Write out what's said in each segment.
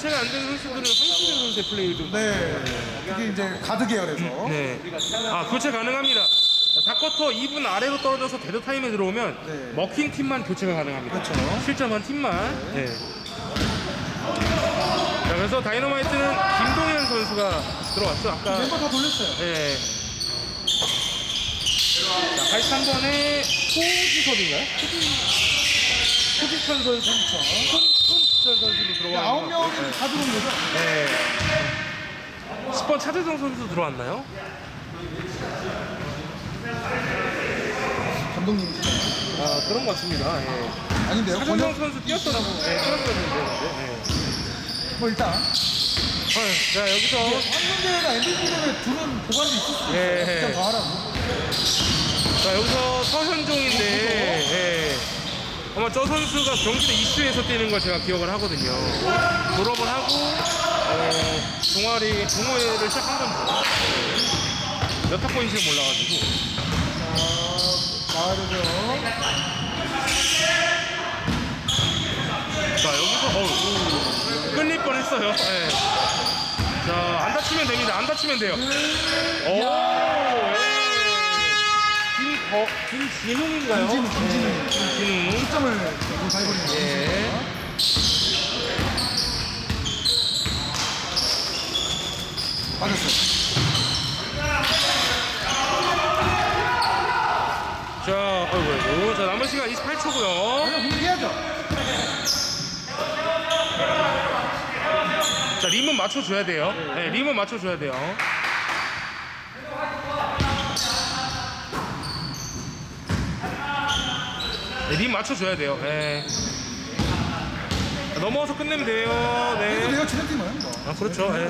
교체가 안 되는 선수들은 황승현 선수의 플레이를 좀. 네. 이게 이제 가드 계열에서. 네. 아, 교체 가능합니다. 4쿼터 2분 아래로 떨어져서 데드 타임에 들어오면 네. 먹힌 팀만 교체가 가능합니다. 그렇죠. 실점한 팀만. 네. 자, 그래서 다이너마이트는 김동현 선수가 들어왔죠. 아까. 멤버 다 돌렸어요. 네. 자, 83번에 소지섭인가요? 소지천 선수. 손, 손지천 선수도 들어와. 아홉 명이 다 들어온 거죠? 네. 10번 차재성 선수 들어왔나요? 감독님이시죠? 아, 그런 것 같습니다. 예. 아닌데요? 차재성 권혁, 선수 뛰었더라고. 네, 뛰었었는데. 네. 뭐 일단. 어, 자, 여기서. 황문재가 MVP 되면 둘은 보관도 있을 수도 예. 있어요. 진짜 더 하라고. 자, 여기서 서현종인데, 예. 아마 저 선수가 경기도 이슈에서 뛰는 걸 제가 기억을 하거든요. 졸업을 하고, 어, 동아리, 동호회를 시작한 건데. 몇 학번인지 몰라가지고. 나와야 되죠. 자, 여기서, 어우, 끌릴 뻔 했어요. 예. 자, 안 다치면 됩니다. 안 다치면 돼요. 오, 예. 김거, 김진웅인가요? 김진웅, 김진웅. 예, 김진웅. 점을 잘 버리는 예. 맞았어요. 자, 어이구, 어이구. 자, 남은 시간 28초고요. 그냥 공개해야죠. 자, 림은 맞춰줘야 돼요. 네, 림은 맞춰줘야 돼요. 네, 림 맞춰줘야 돼요. 네. 넘어와서 끝내면 돼요. 해도 네. 돼요, 지네팀은. 뭐. 아, 그렇죠. 네.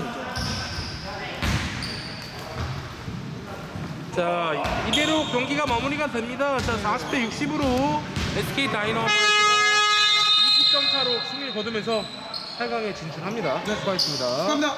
자, 이대로 경기가 마무리가 됩니다. 자, 40대 60으로 SK 다이너마이트가 20점 차로 승리를 거두면서 8강에 진출합니다. 수고하셨습니다. 감사합니다.